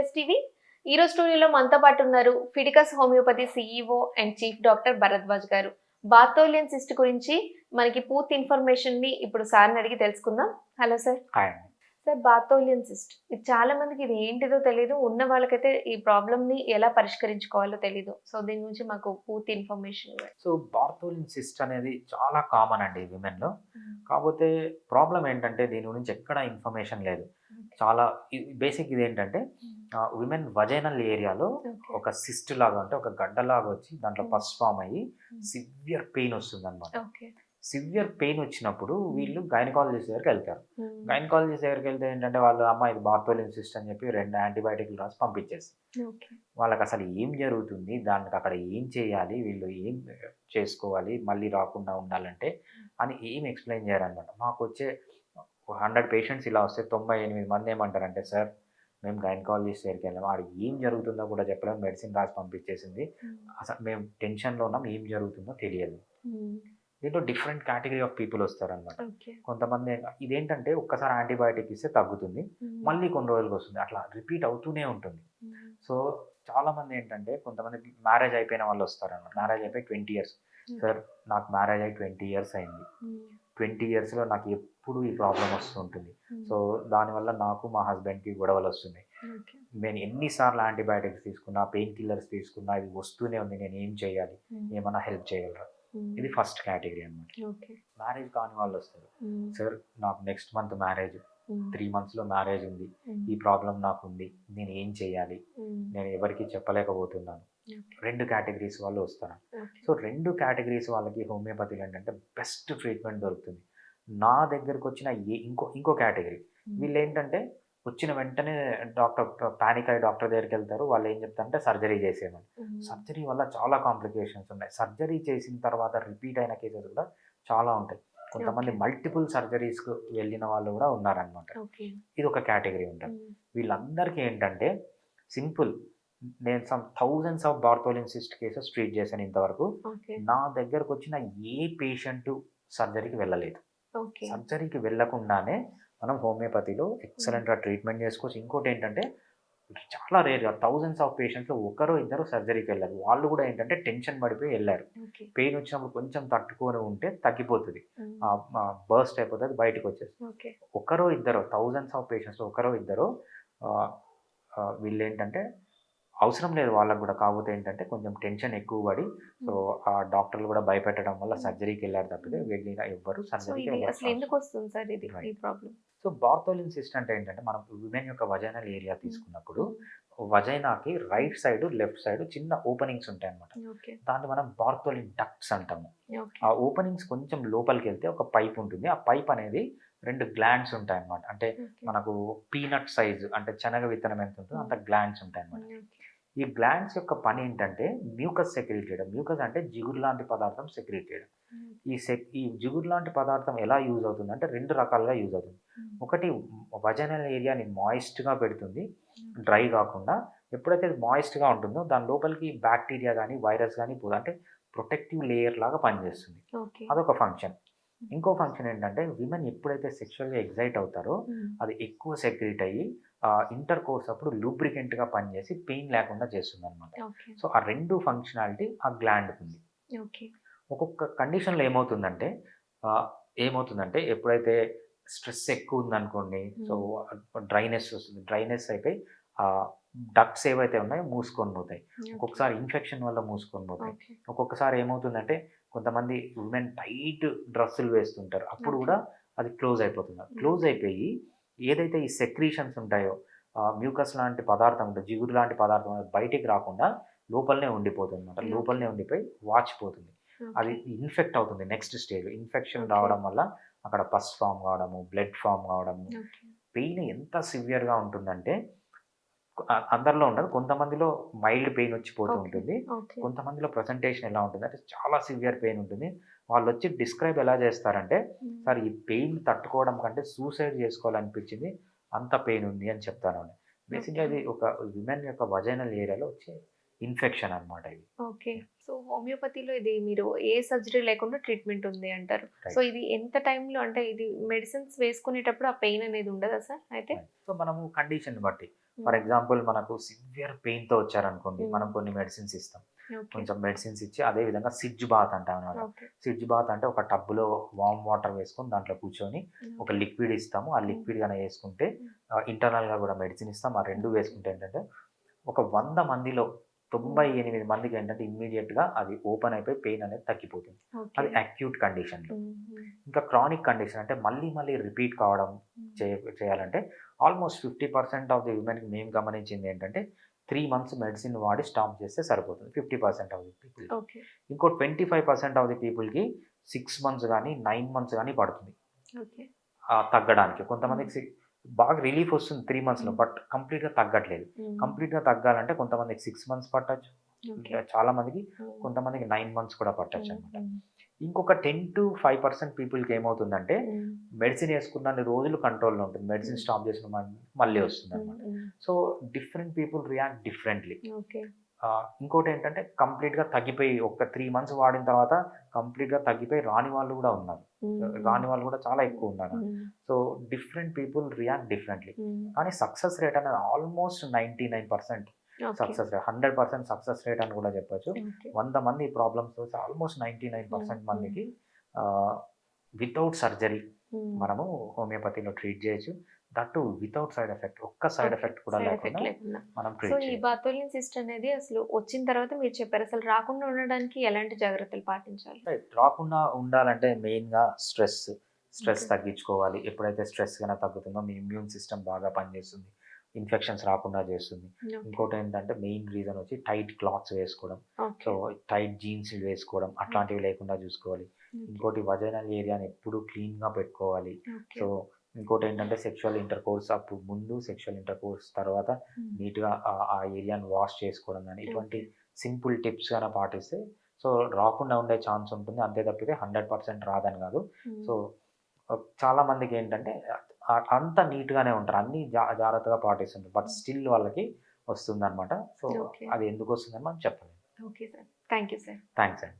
Plus TV ఈ రోజు స్టూడియోలో మనతో పాటు ఉన్నారు Fidicus homeopathy CEO and chief doctor Bharadwaj గారు. బార్థోలియన్ సిస్ట్ గురించి మనకి పూర్తి ఇన్ఫర్మేషన్ని ఇప్పుడు సార్ని అడిగి తెలుసుకుందాం. Hello sir sir Bartholin cyst ఇది చాలా మందికి ఇది ఏంటిదో తెలియదు ఉన్న వాళ్ళకైతే ఈ ప్రాబ్లమ్ని ఎలా పరిష్కరించుకోవాలో తెలియదు సో దీని గురించి మాకు పూర్తి ఇన్ఫర్మేషన్ సో బార్థోలిన్ సిస్ట్ అనేది చాలా కామన్ అండి విమెన్లో కాకపోతే ప్రాబ్లం ఏంటంటే దీని గురించి ఎక్కడ ఇన్ఫర్మేషన్ లేదు. చాలా బేసిక్ ఇది ఏంటంటే విమెన్ వజైనల్ ఏరియాలో ఒక సిస్ట్ లాగా అంటే ఒక గడ్డలాగా వచ్చి దాంట్లో. పస్ ఫామ్ అయ్యి సివియర్ పెయిన్ వస్తుంది అనమాట సివియర్ పెయిన్ వచ్చినప్పుడు వీళ్ళు గైనకాలజిస్ట్ దగ్గరికి వెళ్తారు. గైనకాలజిస్ట్ దగ్గరికి వెళ్తే ఏంటంటే వాళ్ళు అమ్మ ఇది బార్థోలిన్ సిస్ట్ అని చెప్పి రెండు యాంటీబయాటిక్లు రాసి పంపించేసి వాళ్ళకి అసలు ఏం జరుగుతుంది దానికి అక్కడ ఏం చేయాలి వీళ్ళు ఏం చేసుకోవాలి మళ్ళీ రాకుండా ఉండాలంటే అని ఏం ఎక్స్ప్లెయిన్ చేయాలన్నమాట మాకు వచ్చే హండ్రెడ్ పేషెంట్స్ ఇలా వస్తే తొంభై ఎనిమిది మంది ఏమంటారంటే సార్ మేము గైనకాలజిస్ట్ దగ్గరికి వెళ్ళాము ఆడ ఏం జరుగుతుందో కూడా చెప్పలేము మెడిసిన్ రాసి పంపించేసింది. అసలు మేము టెన్షన్లో ఉన్నాం. ఏం జరుగుతుందో తెలియదు. దీంట్లో డిఫరెంట్ కేటగిరీ ఆఫ్ పీపుల్ వస్తారనమాట కొంతమంది ఇదేంటంటే ఒక్కసారి యాంటీబయాటిక్ ఇస్తే తగ్గుతుంది. మళ్ళీ కొన్ని రోజులకు వస్తుంది. అట్లా రిపీట్ అవుతూనే ఉంటుంది. సో చాలా మంది ఏంటంటే కొంతమంది మ్యారేజ్ అయిపోయిన వాళ్ళు వస్తారన్నమాట. మ్యారేజ్ అయిపోయి ట్వంటీ ఇయర్స్. సార్ నాకు మ్యారేజ్ అయి ట్వంటీ ఇయర్స్ అయింది. ట్వంటీ ఇయర్స్లో నాకు ఎప్పుడు ఈ ప్రాబ్లం వస్తుంటుంది. సో దానివల్ల నాకు మా హస్బెండ్కి గొడవలు వస్తున్నాయి. నేను ఎన్నిసార్లు యాంటీబయాటిక్స్ తీసుకున్నా పెయిన్ కిల్లర్స్ తీసుకున్నా ఇది వస్తూనే ఉంది. నేను ఏం చేయాలి? ఏమన్నా హెల్ప్ చేయగలరా? ఇది ఫస్ట్ కేటగిరీ అన్నమాట. ఓకే. మ్యారేజ్ కాని వాళ్ళు వస్తారు. సార్ నాకు నెక్స్ట్ మంత్ మ్యారేజ్. త్రీ మంత్స్లో మ్యారేజ్ ఉంది. ఈ ప్రాబ్లం నాకు ఉంది. నేను ఏం చేయాలి? నేను ఎవరికి చెప్పలేకపోతున్నాను. రెండు కేటగిరీస్ వాళ్ళు వస్తారు. సో రెండు కేటగిరీస్ వాళ్ళకి హోమియోపతిలో ఏంటంటే బెస్ట్ ట్రీట్మెంట్ దొరుకుతుంది. నా దగ్గరకు వచ్చిన ఏ ఇంకో ఇంకో కేటగిరీ. వీళ్ళు ఏంటంటే వచ్చిన వెంటనే డాక్టర్ పానిక్ అయ్యి డాక్టర్ దగ్గరికి వెళ్తారు వాళ్ళు ఏం చెప్తారంటే సర్జరీ చేసేయమని. సర్జరీ వల్ల చాలా కాంప్లికేషన్స్ ఉన్నాయి. సర్జరీ చేసిన తర్వాత రిపీట్ అయిన కేసెస్ కూడా చాలా ఉంటాయి. కొంతమంది. మల్టిపుల్ సర్జరీస్కి వెళ్ళిన వాళ్ళు కూడా ఉన్నారనమాట ఇది ఒక కేటగిరీ ఉంటుంది వీళ్ళందరికీ ఏంటంటే సింపుల్. నేను some thousands of Bartholin cyst cases treat చేశాను ఇంతవరకు. నా దగ్గరకు వచ్చిన ఏ పేషెంట్ సర్జరీకి వెళ్ళలేదు. సర్జరీకి వెళ్ళకుండానే మనం హోమియోపతిలో ఎక్సలెంట్గా ట్రీట్మెంట్ చేసుకోవచ్చు. ఇంకోటి ఏంటంటే చాలా రేర్గా థౌజండ్స్ ఆఫ్ పేషెంట్స్లో ఒకరో ఇద్దరు సర్జరీకి వెళ్ళారు. వాళ్ళు కూడా ఏంటంటే టెన్షన్ పడిపోయి వెళ్ళారు. పెయిన్ వచ్చినప్పుడు కొంచెం తట్టుకొని ఉంటే తగ్గిపోతుంది. బర్స్ట్ అయిపోతుంది బయటకు వచ్చేస్తుంది ఓకే. ఒకరో ఇద్దరు థౌజండ్స్ ఆఫ్ పేషెంట్స్ ఒకరో ఇద్దరు వీళ్ళు ఏంటంటే అవసరం లేదు వాళ్ళకు కూడా. కాకపోతే ఏంటంటే కొంచెం టెన్షన్ ఎక్కువ పడి సో ఆ డాక్టర్లు కూడా భయపెట్టడం వల్ల సర్జరీకి వెళ్ళారు తప్పితే వెళ్ళిన ఎవ్వరు సో సర్జరీకి ఇది అసలు ఎందుకు వస్తుంది సార్ ఇది ఈ Right. Problem so Bartholin cyst అంటే ఏంటంటే మనం విమెన్ యొక్క వజైనల్ ఏరియా తీసుకున్నప్పుడు వజైనాకి రైట్ సైడ్ లెఫ్ట్ సైడ్ చిన్న ఓపెనింగ్స్ ఉంటాయి అన్నమాట. ఓకే. దాన్ని మనం బార్థోలిన్ డక్ట్స్ అంటాము. ఆ ఓపెనింగ్స్ కొంచెం లోపలికి వెళ్తే ఒక పైప్ ఉంటుంది. ఆ పైప్ అనేది రెండు గ్లాండ్స్ ఉంటాయి అన్నమాట. అంటే మనకు పీనట్ సైజ్ అంటే శనగ విత్తనం ఎంత ఉంటుందో అంత గ్లాండ్స్ ఉంటాయి అన్నమాట. ఈ గ్లాండ్స్ యొక్క పని ఏంటంటే మ్యూకస్ సెక్రీట్ చేయడం. మ్యూకస్ అంటే జిగురు లాంటి పదార్థం సెక్రీట్ చేయడం. ఈ సెక్ ఈ జిగురు లాంటి పదార్థం ఎలా యూజ్ అవుతుంది అంటే రెండు రకాలుగా యూజ్ అవుతుంది. ఒకటి వజనల్ ఏరియాని మాయిస్ట్గా పెడుతుంది డ్రై కాకుండా. ఎప్పుడైతే మాయిస్ట్గా ఉంటుందో దాని లోపలికి బ్యాక్టీరియా కానీ వైరస్ కానీ పోదు. అంటే ప్రొటెక్టివ్ లేయర్ లాగా పనిచేస్తుంది. అదొక ఫంక్షన్ ఇంకో ఫంక్షన్ ఏంటంటే విమెన్ ఎప్పుడైతే సెక్షువల్గా ఎగ్జైట్ అవుతారో అది ఎక్కువ సెక్రీట్ అయ్యి ఇంటర్ కోర్స్ అప్పుడు లూబ్రికెంట్గా పనిచేసి పెయిన్ లేకుండా చేస్తుంది అనమాట సో ఆ రెండు ఫంక్షనాలిటీ ఆ గ్లాండ్ ఉంది ఓకే. ఒక్కొక్క కండిషన్లో ఏమవుతుందంటే ఏమవుతుందంటే ఎప్పుడైతే స్ట్రెస్ ఎక్కువ ఉందనుకోండి సో డ్రైనెస్ వస్తుంది. డ్రైనెస్ అయిపోయి ఆ డక్ట్స్ ఏవైతే ఉన్నాయో మూసుకొని పోతాయి. ఒక్కొక్కసారి ఇన్ఫెక్షన్ వల్ల మూసుకొని పోతాయి. ఒక్కొక్కసారి ఏమవుతుందంటే కొంతమంది ఉమెన్ టైట్ డ్రెస్సులు వేస్తుంటారు. అప్పుడు. కూడా అది క్లోజ్ అయిపోతుంది. క్లోజ్ అయిపోయి ఏదైతే ఈ సెక్రీషన్స్ ఉంటాయో మ్యూకస్ లాంటి పదార్థం ఉంటుంది జిగురు లాంటి పదార్థం బయటికి రాకుండా లోపలనే ఉండిపోతుంది అనమాట. లోపలనే ఉండిపోయి వాచిపోతుంది అది ఇన్ఫెక్ట్ అవుతుంది నెక్స్ట్ స్టేజ్. ఇన్ఫెక్షన్. రావడం వల్ల అక్కడ పస్ ఫామ్ కావడము బ్లడ్ ఫామ్ కావడము. పెయిన్ ఎంత సివియర్గా ఉంటుందంటే అందరిలో ఉండదు. కొంతమందిలో మైల్డ్ పెయిన్ వచ్చిపోతూ. ఉంటుంది. కొంతమందిలో ప్రజెంటేషన్ ఎలా ఉంటుంది? అంటే చాలా సివియర్ పెయిన్ ఉంటుంది. వాళ్ళు వచ్చి డిస్క్రైబ్ ఎలా చేస్తారంటే సార్ ఈ పెయిన్ తట్టుకోవడం కంటే సూసైడ్ చేసుకోవాలనిపించింది. అంత పెయిన్ ఉంది అని చెప్తాను బేసిక్గా ఇది ఒక విమెన్ యొక్క వజైనల్ ఏరియాలో వచ్చే ఇన్ఫెక్షన్ అన్నమాట ఇది. ఓకే. సో హోమియోపతిలో ఇది మీరు ఏ సర్జరీ లేకుండా ట్రీట్మెంట్ ఉంది అంటారు. సో ఇది ఎంత టైంలో అంటే ఇది మెడిసిన్స్ వేసుకునేటప్పుడు ఆ పెయిన్ అనేది ఉండదా సార్ అయితే? సో మనము కండిషన్ బట్టి. ఫర్ ఎగ్జాంపుల్ మనకు సివియర్ పెయిన్తో వచ్చారనుకోండి Hmm. మనం కొన్ని మెడిసిన్స్ ఇస్తాం. కొంచెం మెడిసిన్స్ ఇచ్చి అదే విధంగా సిడ్జ్ బాత్ అంటాం అనమాట సిడ్జ్ బాత్ అంటే ఒక టబ్లో వామ్ వాటర్ వేసుకొని దాంట్లో కూర్చొని ఒక లిక్విడ్ ఇస్తాము. ఆ లిక్విడ్ కనుక వేసుకుంటే ఇంటర్నల్గా కూడా మెడిసిన్ ఇస్తాం. ఆ రెండు వేసుకుంటే ఏంటంటే ఒక వంద మందిలో తొంభై ఎనిమిది మందికి ఏంటంటే ఇమ్మీడియట్గా అది ఓపెన్ అయిపోయి పెయిన్ అనేది తగ్గిపోతుంది. అది అక్యూట్ కండిషన్ ఇంకా క్రానిక్ కండిషన్ అంటే మళ్ళీ మళ్ళీ రిపీట్ కావడం చేయ చేయాలంటే almost fifty percent of the ఉమెన్కి మేము గమనించింది ఏంటంటే త్రీ మంత్స్ మెడిసిన్ వాడి స్టాప్ చేస్తే సరిపోతుంది. Fifty percent of the people ఇంకో twenty five percent of the పీపుల్కి సిక్స్ మంత్స్ కానీ నైన్ మంత్స్ కానీ పడుతుంది. తగ్గడానికి కొంతమందికి బాగా రిలీఫ్ వస్తుంది త్రీ మంత్స్లో. బట్ కంప్లీట్గా తగ్గట్లేదు. కంప్లీట్గా తగ్గాలంటే కొంతమందికి సిక్స్ మంత్స్ పట్టచ్చు. చాలా మందికి కొంతమందికి నైన్ మంత్స్ కూడా పట్టచ్చు అనమాట ఇంకొక టెన్ టు ఫైవ్ పర్సెంట్ పీపుల్కి ఏమవుతుందంటే మెడిసిన్ వేసుకున్న రోజులు కంట్రోల్లో ఉంటుంది. మెడిసిన్. స్టాప్ చేసిన మళ్ళీ వస్తుంది అనమాట so different people react differently okay ఇంకోటి ఏంటంటే కంప్లీట్గా తగ్గిపోయి ఒక త్రీ మంత్స్ వాడిన తర్వాత కంప్లీట్గా తగ్గిపోయి రాని వాళ్ళు కూడా ఉన్నారు. రాని వాళ్ళు కూడా చాలా ఎక్కువ ఉన్నారు. So different people react differently. కానీ సక్సెస్ రేట్ అనేది almost ninety nine percent success rate hundred percent success rate అని కూడా చెప్పొచ్చు. వంద మంది problems almost ninety nine percent. మందికి వితౌట్ సర్జరీ మనము హోమియోపతిలో ట్రీట్ చేయొచ్చు. దట్టు వితౌట్ సైడ్ ఎఫెక్ట్ ఒక్క సైడ్ ఎఫెక్ట్ కూడా లేకుండా మనం సో ఈ బాతోలిన్ సిస్ట్ అనేది అసలు వచ్చిన తర్వాత మీరు చెప్పారు అసలు రాకుండా ఉండడానికి ఎలాంటి జాగ్రత్తలు పాటించాలి. రాకుండా ఉండాలంటే మెయిన్గా స్ట్రెస్ స్ట్రెస్. తగ్గించుకోవాలి. ఎప్పుడైతే స్ట్రెస్ కన్నా తగ్గుతుందో మీ ఇమ్యూన్ సిస్టమ్ బాగా పనిచేస్తుంది. ఇన్ఫెక్షన్స్ రాకుండా చేస్తుంది. ఇంకోటి ఏంటంటే మెయిన్ రీజన్ వచ్చి టైట్ క్లాత్స్ వేసుకోవడం. సో టైట్ జీన్స్ వేసుకోవడం. అట్లాంటివి లేకుండా చూసుకోవాలి. ఇంకోటి వజైనల్ ఏరియాని ఎప్పుడు క్లీన్గా పెట్టుకోవాలి. సో ఇంకోటి ఏంటంటే సెక్షువల్ ఇంటర్ కోర్స్ అప్పుడు ముందు సెక్షువల్ ఇంటర్ కోర్స్ తర్వాత నీట్గా ఆ ఏరియాని వాష్ చేసుకోవడం కానీ ఇటువంటి సింపుల్ టిప్స్ కానీ పాటిస్తే సో రాకుండా ఉండే ఛాన్స్ ఉంటుంది. అంతే తప్పితే హండ్రెడ్ పర్సెంట్ రాదని కాదు. సో చాలా మందికి ఏంటంటే అంత నీట్గానే ఉంటారు. అన్ని జా జాగ్రత్తగా పాటిస్తుంటారు. బట్ స్టిల్ వాళ్ళకి వస్తుంది అనమాట సో. అది ఎందుకు వస్తుందని మనం చెప్పలేము. Okay sir thank you sir thanks అండి.